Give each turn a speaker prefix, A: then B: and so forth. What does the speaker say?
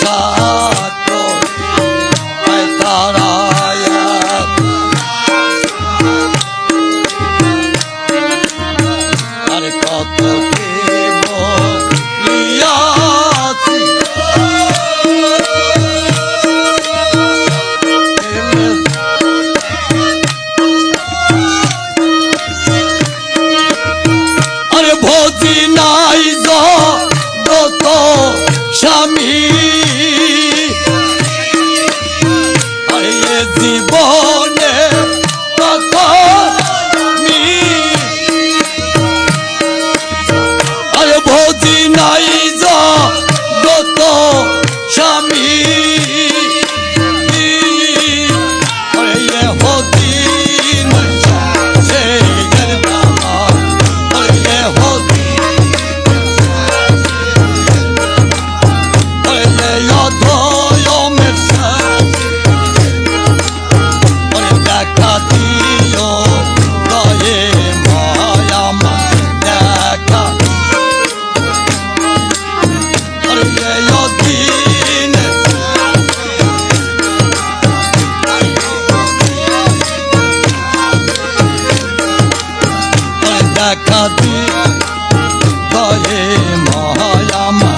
A: Shah. ভোজি নাই যত দেখা দি। মায়ামা